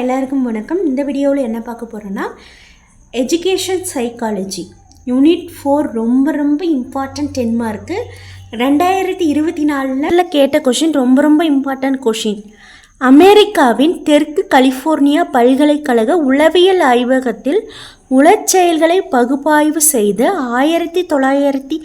எல்லாருக்கும் வணக்கம். இந்த வீடியோவில் என்ன பார்க்க போகிறோன்னா எஜுகேஷன் சைக்காலஜி யூனிட் ஃபோர் ரொம்ப ரொம்ப இம்பார்ட்டன்ட் டென் மார்க்கு ரெண்டாயிரத்தி இருபத்தி நாலில் கேட்ட கொஷின் ரொம்ப ரொம்ப இம்பார்ட்டன்ட் கொஷின் அமெரிக்காவின் தெற்கு கலிஃபோர்னியா பல்கலைக்கழக உளவியல் ஆய்வகத்தில் உளச்செயல்களை பகுப்பாய்வு செய்து ஆயிரத்தி தொள்ளாயிரத்தி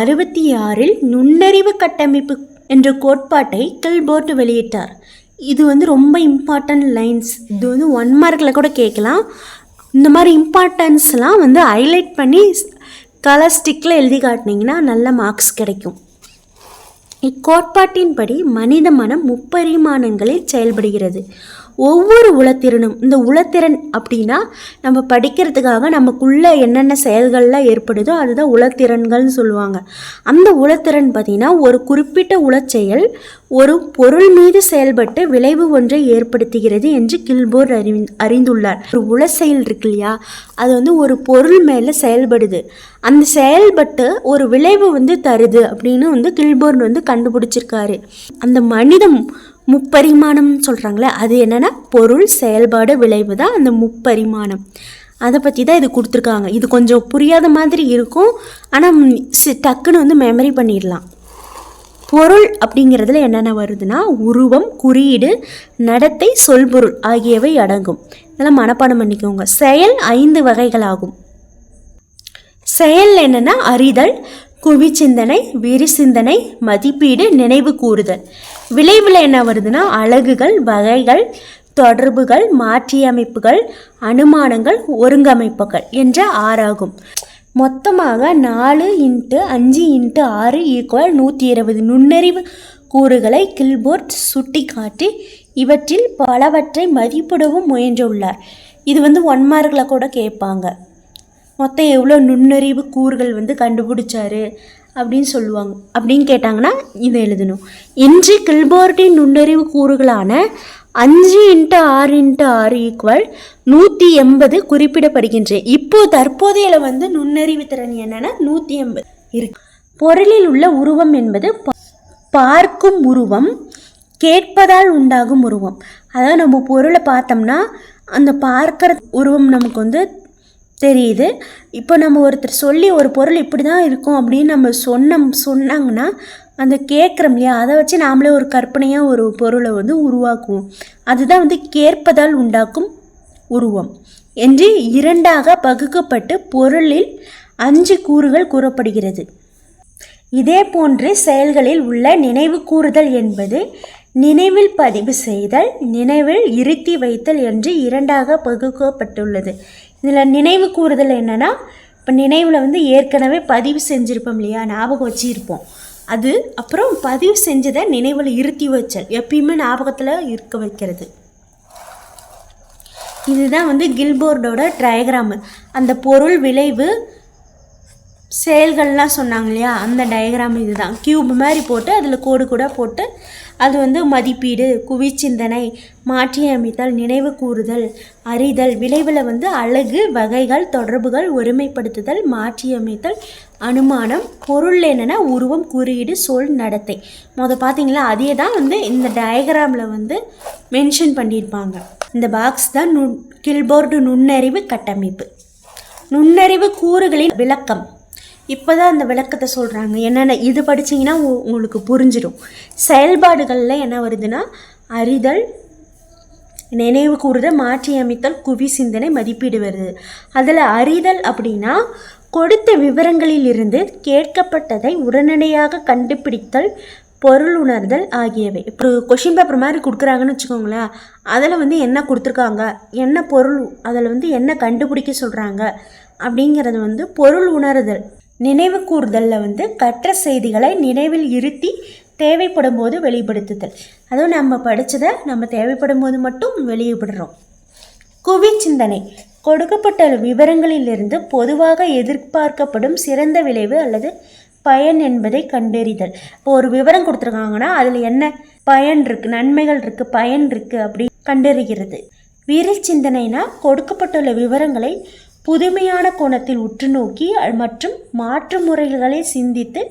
அறுபத்தி ஆறில் நுண்ணறிவு கட்டமைப்பு என்ற கோட்பாட்டை கில்போர்ட் வெளியிட்டார். இது வந்து ரொம்ப இம்பார்ட்டன்ட் லைன்ஸ் இது வந்து ஒன் மார்க்கில் கூட கேட்கலாம் இந்த மாதிரி இம்பார்ட்டன்ஸ்லாம் வந்து ஹைலைட் பண்ணி கலர் ஸ்டிக்கில் எழுதி காட்டினீங்கன்னா நல்ல மார்க்ஸ் கிடைக்கும். இக்கோட்பாட்டின்படி மனித மனம் முப்பரிமாணங்களில் செயல்படுகிறது. ஒவ்வொரு உளத்திறனும் இந்த உளத்திறன் அப்படின்னா நம்ம படிக்கிறதுக்காக நமக்குள்ளே என்னென்ன செயல்கள்லாம் ஏற்படுதோ அதுதான் உளத்திறன்கள்னு சொல்லுவாங்க. அந்த உளத்திறன் பார்த்திங்கன்னா ஒரு குறிப்பிட்ட உளச்செயல் ஒரு பொருள் மீது செயல்பட்டு விளைவு ஒன்றை ஏற்படுத்துகிறது என்று கில்போர் அறி அறிந்துள்ளார். ஒரு உள செயல் இருக்கு இல்லையா? அது வந்து ஒரு பொருள் மேலே செயல்படுது. அந்த செயல்பட்டு ஒரு விளைவு வந்து தருது அப்படின்னு வந்து கில்போர்ன் வந்து கண்டுபிடிச்சிருக்காரு. அந்த மனிதம் முப்பரிமாணம் சொல்கிறாங்களே அது என்னென்னா பொருள் செயல்பாடு விளைவு தான் அந்த முப்பரிமாணம். அதை பற்றி தான் இது கொடுத்துருக்காங்க. இது கொஞ்சம் புரியாத மாதிரி இருக்கும். ஆனால் டக்குன்னு வந்து மெமரி பண்ணிடலாம். பொருள் அப்படிங்கிறதுல என்னென்ன வருதுன்னா உருவம் குறியீடு நடத்தை சொல்பொருள் ஆகியவை அடங்கும். இதெல்லாம் மனப்பாடம் பண்ணிக்கோங்க. செயல் ஐந்து வகைகளாகும். செயல் என்னென்னா அறிதல் குவிச்சிந்தனை விரிசிந்தனை மதிப்பீடு நினைவு கூறுதல். விளைவில் என்ன வருதுன்னா அழகுகள் வகைகள் தொடர்புகள் மாற்றியமைப்புகள் அனுமானங்கள் ஒருங்கமைப்புகள் என்ற ஆறாகும். மொத்தமாக நாலு இன்ட்டு அஞ்சு இன்ட்டு ஆறு ஈக்குவல் நூற்றி இருபது நுண்ணறிவு கூறுகளை கில்போர்ட் சுட்டிக்காட்டி இவற்றில் பலவற்றை மதிப்பிடவும் முயன்றுள்ளார். இது வந்து ஒன் மார்க்கில் கூட கேட்பாங்க. மொத்தம் எவ்வளோ நுண்ணறிவு கூறுகள் வந்து கண்டுபிடிச்சாரு? அப்படின்னு சொல்லுவாங்க. அப்படின்னு கேட்டாங்கன்னா இதை எழுதணும். இன்று கில்போர்டின் நுண்ணறிவு கூறுகளான அஞ்சு இன்ட்டு ஆறு இன்ட்டு ஆறு ஈக்குவல் நூற்றி எண்பது குறிப்பிடப்படுகின்றேன். இப்போ தற்போதையில வந்து நுண்ணறிவு திறன் என்னன்னா நூற்றி எண்பது இருக்கு. பொருளில் உள்ள உருவம் என்பது பார்க்கும் உருவம் கேட்பதால் உண்டாகும் உருவம். அதாவது நம்ம பொருளை பார்த்தோம்னா அந்த பார்க்குற உருவம் நமக்கு வந்து தெரியுது. இப்போ நம்ம ஒருத்தர் சொல்லி ஒரு பொருள் இப்படி தான் இருக்கும் அப்படின்னு நம்ம சொன்னோம் சொன்னாங்கன்னா அந்த கேட்குறோம் இல்லையா? அதை வச்சு நாமளே ஒரு கற்பனையாக ஒரு பொருளை வந்து உருவாக்குவோம். அதுதான் வந்து கேட்பதால் உண்டாக்கும் உருவம். என்று இரண்டாக பகுக்கப்பட்டு பொருளில் அஞ்சு கூறுகள் கூறப்படுகிறது. இதே போன்று செயல்களில் உள்ள நினைவு கூறுதல் என்பது நினைவில் பதிவு செய்தல் நினைவில் இருத்தி வைத்தல் என்று இரண்டாக பகுக்கப்பட்டுள்ளது. இதில் நினைவு கூறுதல் என்னென்னா இப்போ நினைவில் வந்து ஏற்கனவே பதிவு செஞ்சுருப்போம் இல்லையா? ஞாபகம் வச்சுருப்போம். அது அப்புறம் பதிவு செஞ்சதை நினைவில் இருத்தி வச்சல். எப்பயுமே ஞாபகத்தில் இருக்க வைக்கிறது. இதுதான் வந்து கில்போர்டோட டயக்ராமு. அந்த பொருள் விளைவு செயல்கள்லாம் சொன்னாங்க இல்லையா? அந்த டயக்ராம் இதுதான். கியூப் மாதிரி போட்டு அதில் கோடு கூட போட்டு அது வந்து மதிப்பீடு குவிச்சிந்தனை மாற்றியமைத்தல் நினைவு கூறுதல் அறிதல் விளைவில் வந்து அழகு வகைகள் தொடர்புகள் ஒருமைப்படுத்துதல் மாற்றியமைத்தல் அனுமானம் பொருள் என்னென்னா உருவம் குறியீடு சொல் நடத்தை. முத பார்த்தீங்களா அதே தான் வந்து இந்த டயக்ராமில் வந்து மென்ஷன் பண்ணியிருப்பாங்க. இந்த பாக்ஸ் தான் நுண் கில்போர்டு நுண்ணறிவு கட்டமைப்பு. நுண்ணறிவு கூறுகளின் விளக்கம். இப்போ தான் அந்த விளக்கத்தை சொல்கிறாங்க என்னென்ன இது படிச்சீங்கன்னா உ- உங்களுக்கு புரிஞ்சிடும். செயல்பாடுகளில் என்ன வருதுன்னா அறிதல் நினைவு கூறுதல் மாற்றியமைத்தல் குவி சிந்தனை மதிப்பீடு வருது. அதில் அறிதல் அப்படின்னா கொடுத்த விவரங்களிலிருந்து கேட்கப்பட்டதை உடனடியாக கண்டுபிடித்தல் பொருள் உணர்தல் ஆகியவை. இப்போ கொஷின் பேப்பர் மாதிரி கொடுக்குறாங்கன்னு வச்சுக்கோங்களேன் அதில் வந்து என்ன கொடுத்துருக்காங்க என்ன பொருள் அதில் வந்து என்ன கண்டுபிடிக்க சொல்கிறாங்க அப்படிங்கிறது வந்து பொருள் உணருதல். நினைவு கூறுதலில் வந்து கற்ற செய்திகளை நினைவில் இருத்தி தேவைப்படும் போது வெளிப்படுத்துதல். அதுவும் நம்ம படித்ததை நம்ம தேவைப்படும் போது மட்டும் வெளியிடுறோம். குவி சிந்தனை. கொடுக்கப்பட்ட விவரங்களிலிருந்து பொதுவாக எதிர்பார்க்கப்படும் சிறந்த விளைவு அல்லது பயன் என்பதை கண்டறிதல். இப்போ ஒரு விவரம் கொடுத்துருக்காங்கன்னா அதில் என்ன பயன் இருக்குது நன்மைகள் இருக்குது பயன் இருக்குது அப்படி கண்டறிகிறது. வீரச்சிந்தனைனா கொடுக்கப்பட்டுள்ள விவரங்களை புதுமையான கோணத்தில் உற்று நோக்கி மற்றும் மாற்று முறைகளை சிந்தித்து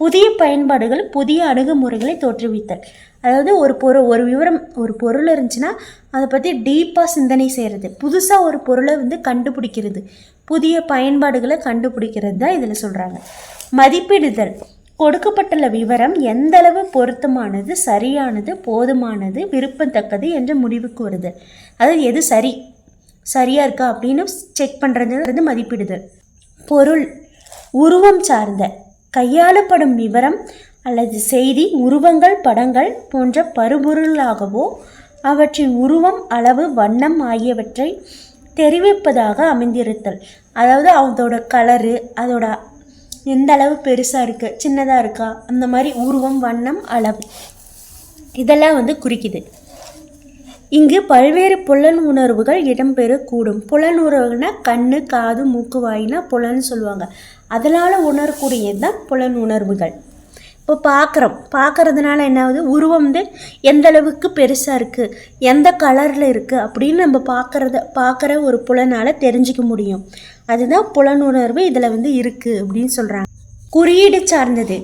புதிய பயன்பாடுகள் புதிய அணுகுமுறைகளை தோற்றுவித்தல். அதாவது ஒரு பொருள் ஒரு விவரம் ஒரு பொருள் இருந்துச்சுன்னா அதை பற்றி டீப்பாக சிந்தனை செய்கிறது புதுசாக ஒரு பொருளை வந்து கண்டுபிடிக்கிறது. புதிய பயன்பாடுகளை கண்டுபிடிக்கிறது தான் இதில் சொல்கிறாங்க மதிப்பிடுதல். கொடுக்கப்பட்டுள்ள விவரம் எந்தளவு பொருத்தமானது சரியானது போதுமானது விருப்பத்தக்கது என்ற முடிவுக்கு வருது. அதாவது எது சரி? சரியாக இருக்கா அப்படின்னு செக் பண்ணுறது மதிப்பிடுதல் பொருள் உருவம் சார்ந்த கையாளப்படும் விவரம் அல்லது செய்தி உருவங்கள் படங்கள் போன்ற பருபொருளாகவோ அவற்றின் உருவம் அளவு வண்ணம் ஆகியவற்றை தெரிவிப்பதாக அமைந்திருத்தல். அதாவது அதோட கலரு அதோட எந்த அளவு பெருசாக இருக்குது சின்னதாக இருக்கா அந்த மாதிரி உருவம் வண்ணம் அளவு. இதெல்லாம் வந்து குறிக்குது. இங்கு பல்வேறு புலன் உணர்வுகள் இடம்பெறக்கூடும். புலன் உணர்வுனா கண்ணு காது மூக்கு வாயினா புலன்னு சொல்லுவாங்க. அதனால் உணரக்கூடியது தான் புலன் உணர்வுகள். இப்போ பார்க்குறோம் பார்க்குறதுனால என்ன ஆகுது உருவம் வந்து எந்த அளவுக்கு பெருசாக இருக்குது எந்த கலரில் இருக்குது அப்படின்னு நம்ம பார்க்குறத பார்க்குற ஒரு புலனால் தெரிஞ்சிக்க முடியும். அதுதான் புலனுணர்வு இதில் வந்து இருக்குது அப்படின்னு சொல்கிறாங்க குறியீடு சார்ந்தது.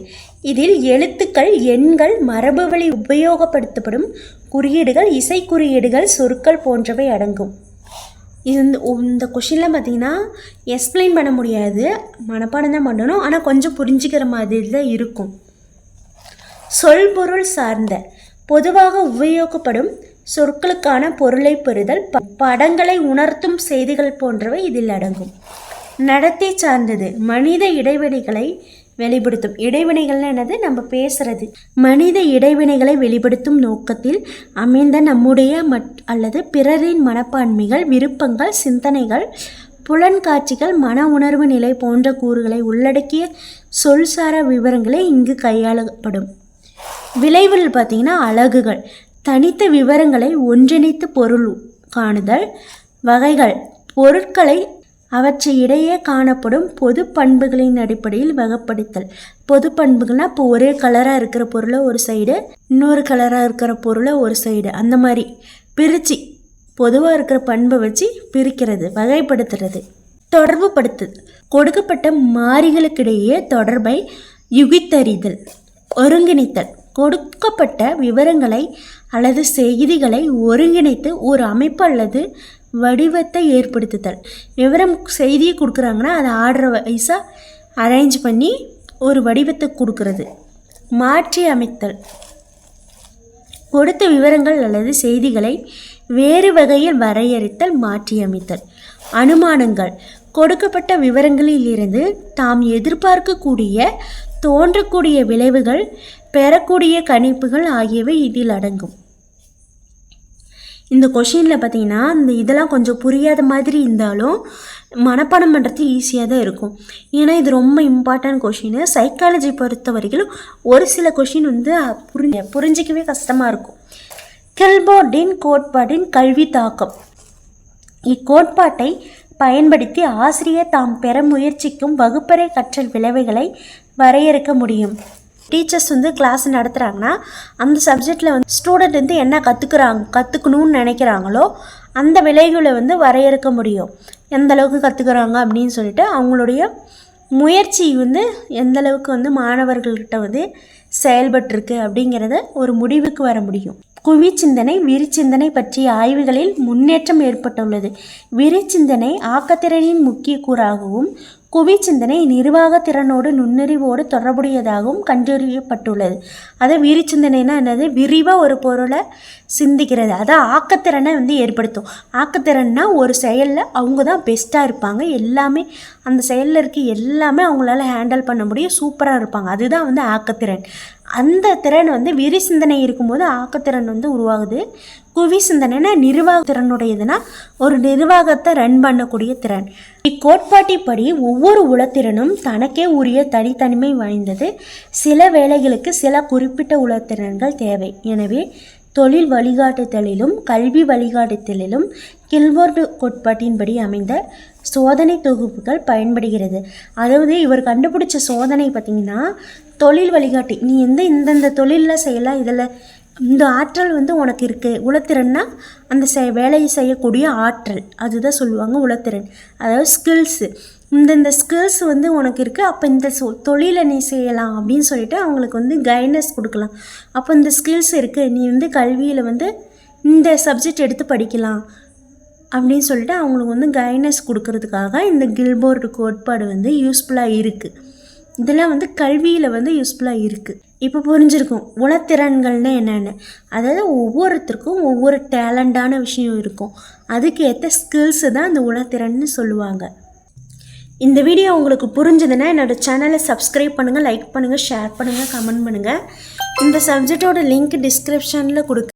இதில் எழுத்துக்கள் எண்கள் மரபு வழி உபயோகப்படுத்தப்படும் குறியீடுகள் இசை குறியீடுகள் சொற்கள் போன்றவை அடங்கும். இது இந்த இந்த கொஷினில் பார்த்தீங்கன்னா எக்ஸ்பிளைன் பண்ண முடியாது. மனப்பாடம் தான் பண்ணணும். ஆனால் கொஞ்சம் புரிஞ்சுக்கிற மாதிரி தான் இருக்கும். சொல்பொருள் சார்ந்த பொதுவாக உபயோகப்படும் சொற்களுக்கான பொருளை பெறுதல் ப- படங்களை உணர்த்தும் செய்திகள் போன்றவை இதில் அடங்கும். நடத்தை சார்ந்தது மனித இடைவெளிகளை வெளிப்படுத்தும். இடைவினைகள்னா என்னது? நம்ம பேசுறது. மனித இடைவினைகளை வெளிப்படுத்தும் நோக்கத்தில் அமைந்த நம்முடைய மட் அல்லது பிறரின் மனப்பான்மைகள் விருப்பங்கள் சிந்தனைகள் புலன்காட்சிகள் மன உணர்வு நிலை போன்ற கூறுகளை உள்ளடக்கிய சொல்சார விவரங்களே இங்கு கையாளப்படும். விளைவில் பார்த்தீங்கன்னா அழகுகள். தனித்த விவரங்களை ஒன்றிணைத்து பொருள் காணுதல் வகைகள். பொருட்களை அவற்றை இடையே காணப்படும் பொது பண்புகளின் அடிப்படையில் வகைப்படுத்தல். பொது பண்புகள்னா இப்போ ஒரே கலராக இருக்கிற பொருளை ஒரு சைடு இன்னொரு கலராக இருக்கிற பொருளை ஒரு சைடு அந்த மாதிரி பிரித்து பொதுவாக இருக்கிற பண்பை வச்சு பிரிக்கிறது வகைப்படுத்துறது. தொடர்புபடுத்துதல். கொடுக்கப்பட்ட மாறிகளுக்கிடையே தொடர்பை யுகித்தறிதல் ஒருங்கிணைத்தல். கொடுக்கப்பட்ட விவரங்களை அல்லது செய்திகளை ஒருங்கிணைத்து ஒரு அமைப்பு அல்லது வடிவத்தை ஏற்படுத்துதல். விவரம் செய்தியை கொடுக்குறாங்கன்னா அதை ஆர்டர் வைஸாக அரேஞ்ச் பண்ணி ஒரு வடிவத்தை கொடுக்கறது. மாற்றி அமைத்தல். கொடுத்த விவரங்கள் அல்லது செய்திகளை வேறு வகையில் வரையறுத்தல் மாற்றியமைத்தல் அனுமானங்கள். கொடுக்கப்பட்ட விவரங்களிலிருந்து தாம் எதிர்பார்க்கக்கூடிய தோன்றக்கூடிய விளைவுகள் பெறக்கூடிய கணிப்புகள் ஆகியவை இதில் அடங்கும். இந்த கொஷினில் பார்த்தீங்கன்னா இந்த இதெல்லாம் கொஞ்சம் புரியாத மாதிரி இருந்தாலும் மனப்பாடம் பண்ணுறது ஈஸியாக தான் இருக்கும். ஏன்னா இது ரொம்ப இம்பார்ட்டன்ட் கொஷின் சைக்காலஜி பொறுத்த வரைக்கும் ஒரு சில கொஷின் வந்து புரிஞ்ச புரிஞ்சிக்கவே கஷ்டமாக இருக்கும். கில்போர்டின் கோட்பாட்டின் கல்வி தாக்கம். இக்கோட்பாட்டை பயன்படுத்தி ஆசிரியர் தாம் பெற முயற்சிக்கும் வகுப்பறை கற்றல் விளைவுகளை வரையறுக்க முடியும். டீச்சர்ஸ் வந்து கிளாஸ் நடத்துகிறாங்கன்னா அந்த சப்ஜெக்டில் வந்து ஸ்டூடெண்ட் வந்து என்ன கற்றுக்குறாங்க கற்றுக்கணும்னு நினைக்கிறாங்களோ அந்த விளைவுகளை வந்து வரையறுக்க முடியும். எந்த அளவுக்கு கற்றுக்குறாங்க அப்படின்னு சொல்லிட்டு அவங்களுடைய முயற்சி வந்து எந்த அளவுக்கு வந்து மாணவர்கள்கிட்ட வந்து செயல்பட்டிருக்கு அப்படிங்கிறத ஒரு முடிவுக்கு வர முடியும். குவிச்சிந்தனை விரிச்சிந்தனை பற்றிய ஆய்வுகளில் முன்னேற்றம் ஏற்பட்டுள்ளது. விரிச்சிந்தனை ஆக்கத்திறனின் முக்கிய கூறாகவும் குவிச்சிந்தனை நிர்வாகத்திறனோடு நுண்ணறிவோடு தொடர்புடையதாகவும் கண்டறியப்பட்டுள்ளது. அதை விரி சிந்தனைனா என்னது? விரிவாக ஒரு பொருளை சிந்திக்கிறது. அதான் ஆக்கத்திறனை வந்து ஏற்படுத்தும். ஆக்கத்திறன்னா ஒரு செயலில் அவங்க தான் பெஸ்ட்டாக இருப்பாங்க. எல்லாமே அந்த செயலில் இருக்க எல்லாமே அவங்களால ஹேண்டில் பண்ண முடியும். சூப்பராக இருப்பாங்க. அதுதான் வந்து ஆக்கத்திறன். அந்த திறன் வந்து விரி சிந்தனை இருக்கும்போது ஆக்கத்திறன் வந்து உருவாகுது. குவி சிந்தனைனா நிர்வாக திறனுடையதுன்னா ஒரு நிர்வாகத்தை ரன் பண்ணக்கூடிய திறன். இக்கோட்பாட்டின்படி ஒவ்வொரு உளத்திறனும் தனக்கே உரிய தனித்தனிமை வாய்ந்தது. சில வேலைகளுக்கு சில குறிப்பிட்ட உளத்திறன்கள் தேவை. எனவே தொழில் வழிகாட்டுதலிலும் கல்வி வழிகாட்டுதலிலும் கில்வோர்டு கோட்பாட்டின்படி அமைந்த சோதனை தொகுப்புகள் பயன்படுகிறது. அதாவது இவர் கண்டுபிடிச்ச சோதனை பார்த்திங்கன்னா தொழில் வழிகாட்டி. நீ எந்த இந்தந்த தொழிலில் செய்யலாம் இதில் இந்த ஆற்றல் வந்து உனக்கு இருக்குது உளத்திறன்னா அந்த செ வேலையை செய்யக்கூடிய ஆற்றல். அதுதான் சொல்லுவாங்க உளத்திறன். அதாவது ஸ்கில்ஸு இந்தந்த ஸ்கில்ஸ் வந்து உனக்கு இருக்குது அப்போ இந்த சொ தொழிலை நீ செய்யலாம் அப்படின்னு சொல்லிட்டு அவங்களுக்கு வந்து கைடன்ஸ் கொடுக்கலாம். அப்போ இந்த ஸ்கில்ஸ் இருக்குது நீ வந்து கல்வியில் வந்து இந்த சப்ஜெக்ட் எடுத்து படிக்கலாம் அப்படின்னு சொல்லிட்டு அவங்களுக்கு வந்து கைடன்ஸ் கொடுக்கறதுக்காக இந்த கில்போர்டு கோட்பாடு வந்து யூஸ்ஃபுல்லாக இருக்குது இதெல்லாம் வந்து கல்வியில் வந்து யூஸ்ஃபுல்லாக இருக்குது இப்போ புரிஞ்சிருக்கும். உளத்திறன்கள்னு என்னென்னு. அதாவது ஒவ்வொருத்தருக்கும் ஒவ்வொரு டேலண்டான விஷயம் இருக்கும். அதுக்கேற்ற ஸ்கில்ஸு தான் அந்த உளத்திறன்னு சொல்லுவாங்க. இந்த வீடியோ உங்களுக்கு புரிஞ்சதுன்னா என்னோடய சேனலை சப்ஸ்கிரைப் பண்ணுங்கள் லைக் பண்ணுங்கள் ஷேர் பண்ணுங்கள் கமெண்ட் பண்ணுங்கள் இந்த சப்ஜெக்டோட லிங்க் டிஸ்கிரிப்ஷனில் கொடுக்க